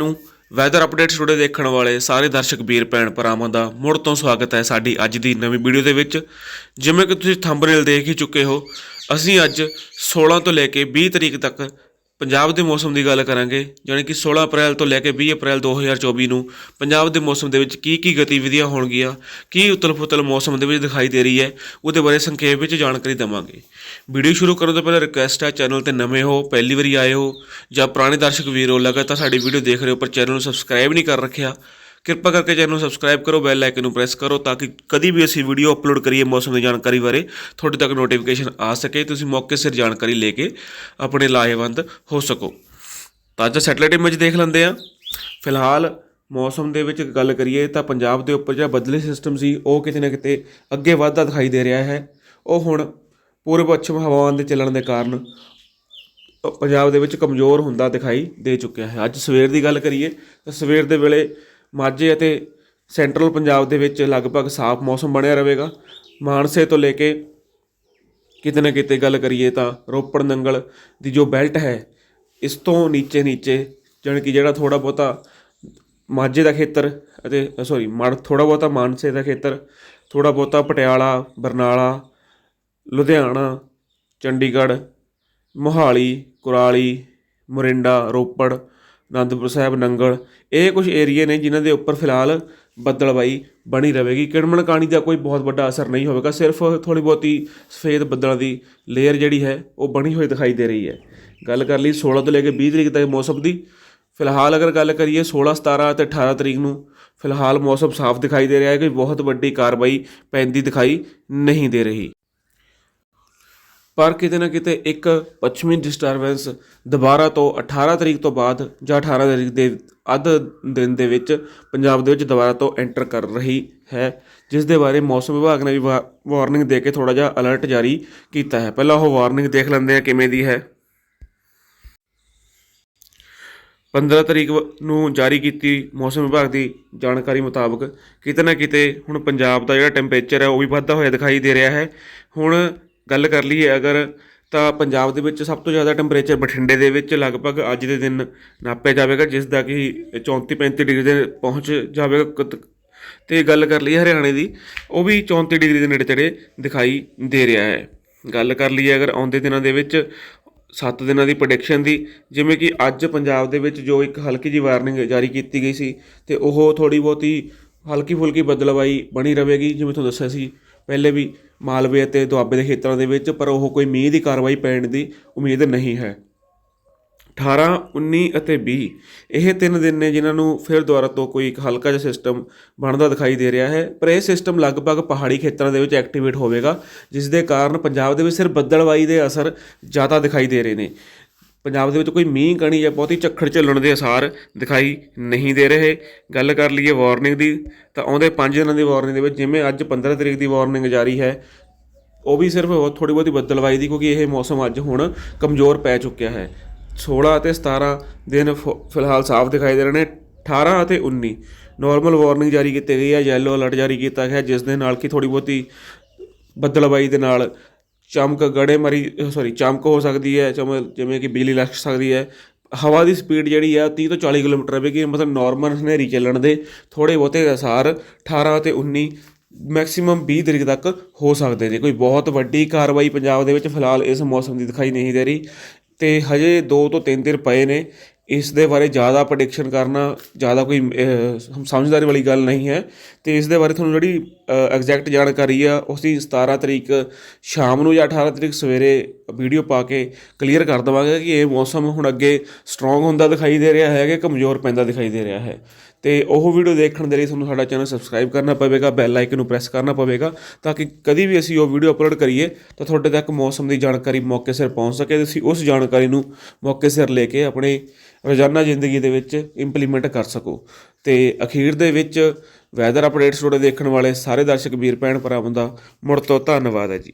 ਨੂੰ weather updates today ਦੇਖਣ ਵਾਲੇ ਸਾਰੇ ਦਰਸ਼ਕ ਵੀਰ, ਭੈਣ ਭਰਾਵਾਂ ਦਾ ਮੁੜ ਤੋਂ ਸਵਾਗਤ ਹੈ ਸਾਡੀ ਅੱਜ ਦੀ ਨਵੀਂ ਵੀਡੀਓ ਦੇ ਵਿੱਚ। ਜਿਵੇਂ ਕਿ ਤੁਸੀਂ ਥੰਬਨੇਲ ਦੇਖ ਹੀ ਚੁੱਕੇ ਹੋ, ਅਸੀਂ ਅੱਜ 16 ਤੋਂ ਲੈ ਕੇ 20 ਤਰੀਕ ਤੱਕ ਪੰਜਾਬ ਦੇ ਮੌਸਮ ਦੀ ਗੱਲ ਕਰਾਂਗੇ ਯਾਨੀ ਕਿ 16 ਅਪ੍ਰੈਲ ਤੋਂ ਲੈ ਕੇ 20 ਅਪ੍ਰੈਲ 2024 ਨੂੰ ਪੰਜਾਬ ਦੇ ਮੌਸਮ ਦੇ ਵਿੱਚ ਕੀ ਕੀ ਗਤੀਵਿਧੀਆਂ ਹੋਣਗੀਆਂ, ਕੀ ਉਤਲ-ਫੁਤਲ ਮੌਸਮ ਦੇ ਵਿੱਚ ਦਿਖਾਈ ਦੇ ਰਹੀ ਹੈ, ਉਹਦੇ ਬਾਰੇ ਸੰਖੇਪ ਵਿੱਚ ਜਾਣਕਾਰੀ ਦੇਵਾਂਗੇ। ਵੀਡੀਓ ਸ਼ੁਰੂ ਕਰਨ ਤੋਂ ਪਹਿਲਾਂ ਰਿਕੁਐਸਟ ਹੈ, ਚੈਨਲ ਤੇ ਨਵੇਂ ਹੋ, ਪਹਿਲੀ ਵਾਰੀ ਆਏ ਹੋ, ਜਾਂ ਪੁਰਾਣੇ ਦਰਸ਼ਕ ਵੀਰ ਹੋ ਲਗਾਤਾਰ ਸਾਡੀ ਵੀਡੀਓ ਦੇਖ ਰਹੇ ਹੋ ਪਰ ਚੈਨਲ ਨੂੰ ਸਬਸਕ੍ਰਾਈਬ ਨਹੀਂ ਕਰ ਰੱਖਿਆ ਕਿਰਪਾ ਕਰਕੇ ਚੈਨਲ ਨੂੰ ਸਬਸਕ੍ਰਾਈਬ ਕਰੋ ਬੈਲ ਆਈਕਨ ਨੂੰ ਪ੍ਰੈਸ ਕਰੋ ਤਾਂ ਕਿ ਕਦੀ ਵੀ ਅਸੀਂ ਵੀਡੀਓ ਅਪਲੋਡ ਕਰੀਏ ਮੌਸਮ ਦੀ ਜਾਣਕਾਰੀ ਬਾਰੇ, ਤੁਹਾਡੇ ਤੱਕ ਨੋਟੀਫਿਕੇਸ਼ਨ ਆ ਸਕੇ, ਤੁਸੀਂ ਮੌਕੇ ਸਿਰ ਜਾਣਕਾਰੀ ਲੈ ਕੇ ਆਪਣੇ ਲਾਹੇਵੰਦ ਹੋ ਸਕੋ। ਤਾਂ ਅੱਜ ਸੈਟਲਾਈਟ ਇਮੇਜ ਦੇਖ ਲੈਂਦੇ ਆ ਫਿਲਹਾਲ ਮੌਸਮ ਦੇ ਵਿੱਚ ਗੱਲ ਕਰੀਏ ਤਾਂ ਪੰਜਾਬ ਦੇ ਉੱਪਰ ਜਿਹੜਾ ਬਦਲੇ ਸਿਸਟਮ ਸੀ, ਉਹ ਕਿਤੇ ਨਾ ਕਿਤੇ ਅੱਗੇ ਵੱਧਦਾ ਦਿਖਾਈ ਦੇ ਰਿਹਾ ਹੈ। ਉਹ ਹੁਣ ਪੂਰਬ ਪੱਛਮ ਹਵਾਵਾਂ ਦੇ ਚੱਲਣ ਦੇ ਕਾਰਨ ਪੰਜਾਬ ਦੇ ਵਿੱਚ ਕਮਜ਼ੋਰ ਹੁੰਦਾ ਦਿਖਾਈ ਦੇ ਚੁੱਕਿਆ ਹੈ। ਅੱਜ ਸਵੇਰ ਦੀ ਗੱਲ ਕਰੀਏ ਤਾਂ ਸਵੇਰ ਦੇ ਵੇਲੇ ਮਾਝੇ ਅਤੇ ਸੈਂਟਰਲ ਪੰਜਾਬ ਦੇ ਵਿੱਚ ਲਗਭਗ ਸਾਫ਼ ਮੌਸਮ ਬਣਿਆ ਰਹੇਗਾ। ਮਾਨਸੇ ਤੋਂ ਲੈ ਕੇ ਕਿਤੇ ਨਾ ਕਿਤੇ ਗੱਲ ਕਰੀਏ ਤਾਂ ਰੋਪੜ ਨੰਗਲ ਦੀ ਜੋ ਬੈਲਟ ਹੈ, ਇਸ ਤੋਂ ਨੀਚੇ ਨੀਚੇ ਜਾਣੀ ਕਿ ਜਿਹੜਾ ਥੋੜਾ ਬਹੁਤਾ ਮਾਝੇ ਦਾ ਖੇਤਰ ਅਤੇ ਸੌਰੀ ਮੜ ਥੋੜਾ ਬਹੁਤਾ ਮਾਨਸੇ ਦਾ ਖੇਤਰ ਥੋੜਾ ਬਹੁਤਾ ਪਟਿਆਲਾ, ਬਰਨਾਲਾ, ਲੁਧਿਆਣਾ, ਚੰਡੀਗੜ੍ਹ, ਮੋਹਾਲੀ, ਕੁਰਾਲੀ, ਮੋਰਿੰਡਾ, ਰੋਪੜ ਅਨੰਦਪੁਰ ਸਾਹਿਬ, ਨੰਗਲ, ਇਹ ਕੁਝ ਏਰੀਏ ਨੇ ਜਿਨ੍ਹਾਂ ਦੇ ਉੱਪਰ ਫਿਲਹਾਲ ਬੱਦਲਬਾਈ ਬਣੀ ਰਹੇਗੀ। ਕਿਣਮਣ ਕਾਣੀ ਦਾ ਕੋਈ ਬਹੁਤ ਵੱਡਾ ਅਸਰ ਨਹੀਂ ਹੋਵੇਗਾ, ਸਿਰਫ ਥੋੜੀ ਬਹੁਤੀ ਸਫੇਦ ਬੱਦਲਾਂ ਦੀ ਲੇਅਰ ਜਿਹੜੀ ਹੈ, ਉਹ ਬਣੀ ਹੋਈ ਦਿਖਾਈ ਦੇ ਰਹੀ ਹੈ। ਗੱਲ ਕਰ ਲਈ 16 ਤੋਂ ਲੈ ਕੇ 20 ਤਰੀਕ ਤੱਕ ਮੌਸਮ ਦੀ। ਫਿਲਹਾਲ ਅਗਰ ਗੱਲ ਕਰੀਏ 16 17 ਤੇ 18 ਤਰੀਕ ਨੂੰ, ਫਿਲਹਾਲ ਮੌਸਮ ਸਾਫ਼ ਦਿਖਾਈ ਦੇ ਰਿਹਾ ਹੈ ਕਿ ਬਹੁਤ ਵੱਡੀ ਕਾਰਵਾਈ ਪੈਂਦੀ ਦਿਖਾਈ ਨਹੀਂ ਦੇ ਰਹੀ। ਪਰ ਕਿਤੇ ਨਾ ਕਿਤੇ ਇੱਕ ਪੱਛਮੀ ਡਿਸਟਰਬੈਂਸ ਦੁਬਾਰਾ ਤੋਂ 18 ਤਰੀਕ ਤੋਂ ਬਾਅਦ ਜਾਂ 18 ਤਰੀਕ ਦੇ ਅੱਧ ਦਿਨ ਦੇ ਵਿੱਚ ਪੰਜਾਬ ਦੇ ਵਿੱਚ ਦੁਬਾਰਾ ਤੋਂ ਐਂਟਰ ਕਰ ਰਹੀ ਹੈ, ਜਿਸ ਦੇ ਬਾਰੇ ਮੌਸਮ ਵਿਭਾਗ ਨੇ ਵੀ ਵਾਰਨਿੰਗ ਦੇ ਕੇ ਥੋੜਾ ਜਿਹਾ ਅਲਰਟ ਜਾਰੀ ਕੀਤਾ ਹੈ। ਪਹਿਲਾਂ ਉਹ ਵਾਰਨਿੰਗ ਦੇਖ ਲੈਂਦੇ ਆ ਕਿਵੇਂ ਦੀ ਹੈ। 15 ਤਰੀਕ ਨੂੰ ਜਾਰੀ ਕੀਤੀ ਮੌਸਮ ਵਿਭਾਗ ਦੀ ਜਾਣਕਾਰੀ ਮੁਤਾਬਕ ਕਿਤੇ ਨਾ ਕਿਤੇ ਹੁਣ ਪੰਜਾਬ ਦਾ ਜਿਹੜਾ ਟੈਂਪਰੇਚਰ ਹੈ ਉਹ ਵੀ ਵੱਧਦਾ ਹੋਇਆ ਦਿਖਾਈ ਦੇ ਰਿਹਾ ਹੈ। ਹੁਣ ਗੱਲ ਕਰ ਲਈਏ ਅਗਰ ਤਾਂ ਪੰਜਾਬ ਦੇ ਵਿੱਚ ਸਭ ਤੋਂ ਜ਼ਿਆਦਾ ਟੈਂਪਰੇਚਰ ਬਠਿੰਡੇ ਦੇ ਵਿੱਚ ਲਗਭਗ ਅੱਜ ਦੇ ਦਿਨ ਨਾਪਿਆ ਜਾਵੇਗਾ, ਜਿਸ ਦਾ ਕਿ 34 35 ਡਿਗਰੀ ਦੇ ਪਹੁੰਚ ਜਾਵੇਗਾ ਕਤ- ਤੇ ਗੱਲ ਕਰ ਲਈਏ ਹਰਿਆਣੇ ਦੀ, ਉਹ ਵੀ 34 ਡਿਗਰੀ ਦੇ ਨੇੜੇ ਤੇੜੇ ਦਿਖਾਈ ਦੇ ਰਿਹਾ ਹੈ। ਗੱਲ ਕਰ ਲਈਏ ਅਗਰ ਆਉਂਦੇ ਦਿਨਾਂ ਦੇ ਵਿੱਚ 7 ਦਿਨਾਂ ਦੀ ਪ੍ਰੈਡਿਕਸ਼ਨ ਦੀ, ਜਿਵੇਂ ਕਿ ਅੱਜ ਪੰਜਾਬ ਦੇ ਵਿੱਚ ਜੋ ਇੱਕ ਹਲਕੀ ਜਿਹੀ ਵਾਰਨਿੰਗ ਜਾਰੀ ਕੀਤੀ ਗਈ ਸੀ, ਤੇ ਉਹ ਥੋੜੀ ਬਹੁਤੀ ਹਲਕੀ ਫੁਲਕੀ ਬਦਲਵਾਈ ਬਣੀ ਰਹੇਗੀ, ਜਿਵੇਂ ਤੁਹਾਨੂੰ ਦੱਸਿਆ ਸੀ। ਪਹਿਲੇ ਵੀ ਮਾਲਵੇ ਅਤੇ ਦੁਆਬੇ ਦੇ ਖੇਤਰਾਂ ਦੇ ਵਿੱਚ, ਪਰ ਉਹ ਕੋਈ ਮੀਂਹ ਦੀ ਕਾਰਵਾਈ ਪੈਣ ਦੀ ਉਮੀਦ ਨਹੀਂ ਹੈ। 18 19 ਅਤੇ 20 ਇਹ ਤਿੰਨ ਦਿਨ ਨੇ ਜਿਨ੍ਹਾਂ ਨੂੰ ਫਿਰ ਦੁਬਾਰਾ ਤੋਂ ਕੋਈ ਇੱਕ ਹਲਕਾ ਜਿਹਾ ਸਿਸਟਮ ਬਣਦਾ ਦਿਖਾਈ ਦੇ ਰਿਹਾ ਹੈ, ਪਰ ਇਹ ਸਿਸਟਮ ਲਗਭਗ ਪਹਾੜੀ ਖੇਤਰਾਂ ਦੇ ਵਿੱਚ ਐਕਟੀਵੇਟ ਹੋਵੇਗਾ, ਜਿਸ ਦੇ ਕਾਰਨ ਪੰਜਾਬ ਦੇ ਵਿੱਚ ਸਿਰਫ ਬੱਦਲਵਾਈ ਦੇ ਅਸਰ ਜ਼ਿਆਦਾ ਦਿਖਾਈ ਦੇ ਰਹੇ ਨੇ। ਪੰਜਾਬ ਦੇ ਵਿੱਚ ਕੋਈ ਮੀਂਹ, ਕਣੀ ਜਾਂ ਬਹੁਤੀ ਝੱਖੜ ਝੱਲਣ ਦੇ ਅਸਾਰ ਦਿਖਾਈ ਨਹੀਂ ਦੇ ਰਹੇ। ਗੱਲ ਕਰ ਲਈਏ ਵਾਰਨਿੰਗ ਦੀ, ਤਾਂ ਆਉਂਦੇ 5 ਦਿਨਾਂ ਦੀ ਵਾਰਨਿੰਗ ਦੇ ਵਿੱਚ ਜਿਵੇਂ ਅੱਜ 15 ਤਰੀਕ ਦੀ ਵਾਰਨਿੰਗ ਜਾਰੀ ਹੈ, ਉਹ ਵੀ ਸਿਰਫ ਥੋੜੀ ਬਹੁਤੀ ਬੱਦਲਵਾਈ ਦੀ, ਕਿਉਂਕਿ ਇਹ ਮੌਸਮ ਅੱਜ ਹੁਣ ਕਮਜ਼ੋਰ ਪੈ ਚੁੱਕਿਆ ਹੈ। 16 ਅਤੇ 17 ਦਿਨ ਫਿਲਹਾਲ ਸਾਫ਼ ਦਿਖਾਈ ਦੇ ਰਹੇ ਨੇ। 18 ਅਤੇ 19 ਨਾਰਮਲ ਵਾਰਨਿੰਗ ਜਾਰੀ ਕੀਤੀ ਗਈ ਹੈ ਯੈਲੋ ਅਲਰਟ ਜਾਰੀ ਕੀਤਾ ਗਿਆ ਜਿਸ ਦੇ ਨਾਲ ਕਿ ਥੋੜੀ ਬਹੁਤੀ ਬੱਦਲਬਾਈ ਦੇ ਨਾਲ ਚਮਕ ਗੜੇ ਮਰੀ ਸੌਰੀ ਚਮਕ ਹੋ ਸਕਦੀ ਹੈ ਚਮ ਜਿਵੇਂ ਕਿ ਬਿਜਲੀ ਲੱਗ ਸਕਦੀ ਹੈ। ਹਵਾ ਦੀ ਸਪੀਡ ਜਿਹੜੀ ਆ 30 ਤੋਂ 40 ਕਿਲੋਮੀਟਰ ਰਹੇਗੀ ਮਤਲਬ ਨਾਰਮਲ ਹਨੇਰੀ ਚੱਲਣ ਦੇ ਥੋੜੇ ਬਹੁਤੇ ਅਸਾਰ 18 ਅਤੇ 19 ਮੈਕਸਿਮਮ 20 ਤਰੀਕ ਤੱਕ ਹੋ ਸਕਦੇ ਨੇ। ਕੋਈ ਬਹੁਤ ਵੱਡੀ ਕਾਰਵਾਈ ਪੰਜਾਬ ਦੇ ਵਿੱਚ ਫਿਲਹਾਲ ਇਸ ਮੌਸਮ ਦੀ ਦਿਖਾਈ ਨਹੀਂ ਦੇ ਰਹੀ। ਤੇ ਹਜੇ 2 ਤੋਂ 3 ਦਿਨ ਪਏ ਨੇ ਇਸ ਦੇ ਬਾਰੇ ਜ਼ਿਆਦਾ ਪ੍ਰੈਡਿਕਸ਼ਨ ਕਰਨਾ ਜ਼ਿਆਦਾ ਕੋਈ ਅਹ, ਸਮਝਦਾਰੀ ਵਾਲੀ ਗੱਲ ਨਹੀਂ ਹੈ। ਤੇ ਇਸ ਦੇ ਬਾਰੇ ਤੁਹਾਨੂੰ ਜਿਹੜੀ ਐਗਜ਼ੈਕਟ ਜਾਣਕਾਰੀ ਆ ਉਸ ਦੀ 17 ਤਰੀਕ ਸ਼ਾਮ ਨੂੰ ਜਾਂ 18 ਤਰੀਕ ਸਵੇਰੇ ਵੀਡੀਓ ਪਾ ਕੇ ਕਲੀਅਰ ਕਰ ਦਵਾਂਗੇ ਕਿ ਇਹ ਮੌਸਮ ਹੁਣ ਅੱਗੇ ਸਟਰੋਂਗ ਹੁੰਦਾ ਦਿਖਾਈ ਦੇ ਰਿਹਾ ਹੈ ਕਿ ਕਮਜ਼ੋਰ ਪੈਂਦਾ ਦਿਖਾਈ ਦੇ ਰਿਹਾ ਹੈ। ਤੇ ਉਹ ਵੀਡੀਓ ਦੇਖਣ ਦੇ ਲਈ ਤੁਹਾਨੂੰ ਸਾਡਾ ਚੈਨਲ ਸਬਸਕ੍ਰਾਈਬ ਕਰਨਾ ਪਵੇਗਾ ਬੈਲ ਆਈਕਨ ਨੂੰ ਪ੍ਰੈਸ ਕਰਨਾ ਪਵੇਗਾ ਤਾਂ ਕਿ ਕਦੀ ਵੀ ਅਸੀਂ ਉਹ ਵੀਡੀਓ ਅਪਲੋਡ ਕਰੀਏ ਤਾਂ ਤੁਹਾਡੇ ਤੱਕ ਮੌਸਮ ਦੀ ਜਾਣਕਾਰੀ ਮੌਕੇ ਸਿਰ ਪਹੁੰਚ ਸਕੇ ਤੁਸੀਂ ਉਸ ਜਾਣਕਾਰੀ ਨੂੰ ਮੌਕੇ ਸਿਰ ਲੈ ਕੇ ਆਪਣੇ ਰੋਜ਼ਾਨਾ ਜ਼ਿੰਦਗੀ ਦੇ ਵਿੱਚ ਇੰਪਲੀਮੈਂਟ ਕਰ ਸਕੋ। ਤੇ ਅਖੀਰ ਦੇ ਵਿੱਚ ਵੈਦਰ ਅਪਡੇਟਸ ਤੁਹਾਡੇ ਦੇਖਣ ਵਾਲੇ ਸਾਰੇ ਦਰਸ਼ਕ ਵੀਰ ਭੈਣ ਭਰਾਵਾਂ ਦਾ ਮੁੜ ਤੋਂ ਧੰਨਵਾਦ ਹੈ ਜੀ।